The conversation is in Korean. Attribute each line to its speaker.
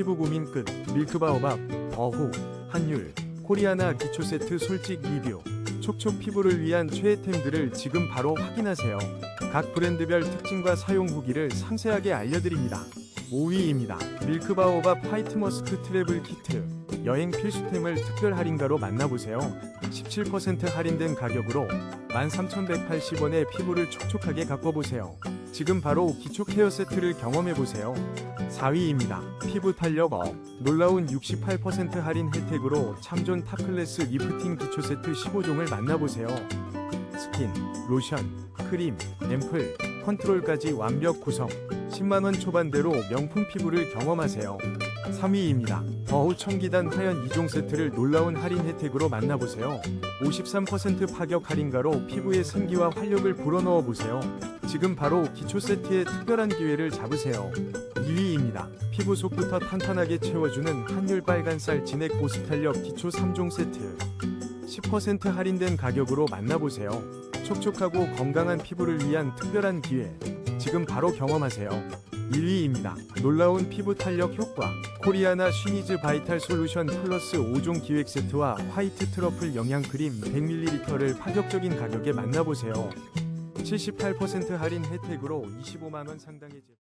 Speaker 1: 피부 고민 끝 밀크바오밥 어후 한율 코리아나 기초 세트 솔직 리뷰 촉촉 피부를 위한 최애템들을 지금 바로 확인하세요. 각 브랜드별 특징과 사용 후기를 상세하게 알려드립니다. 5위입니다. 밀크바오밥 화이트 머스크 트래블 키트 여행 필수템을 특별 할인가로 만나보세요. 17% 할인된 가격으로 13,180원에 피부를 촉촉하게 가꿔보세요. 지금 바로 기초 케어 세트를 경험해보세요. 4위입니다. 피부 탄력 업 놀라운 68% 할인 혜택으로 참존 탑클래스 리프팅 기초 세트 15종을 만나보세요. 스킨, 로션, 크림, 앰플, 컨트롤까지 완벽 구성 10만원 초반대로 명품 피부를 경험하세요. 3위입니다. 더우 청기단 하연 2종 세트를 놀라운 할인 혜택으로 만나보세요. 53% 파격 할인가로 피부의 생기와 활력을 불어넣어 보세요. 지금 바로 기초 세트의 특별한 기회를 잡으세요. 2위입니다. 피부 속부터 탄탄하게 채워주는 한율 빨간쌀 진액 보습 탄력 기초 3종 세트. 10% 할인된 가격으로 만나보세요. 촉촉하고 건강한 피부를 위한 특별한 기회. 지금 바로 경험하세요. 1위입니다. 놀라운 피부 탄력 효과. 코리아나 쉬니즈 바이탈 솔루션 플러스 5종 기획 세트와 화이트 트러플 영양 크림 100ml를 파격적인 가격에 만나보세요. 78% 할인 혜택으로 25만원 상당의 제품.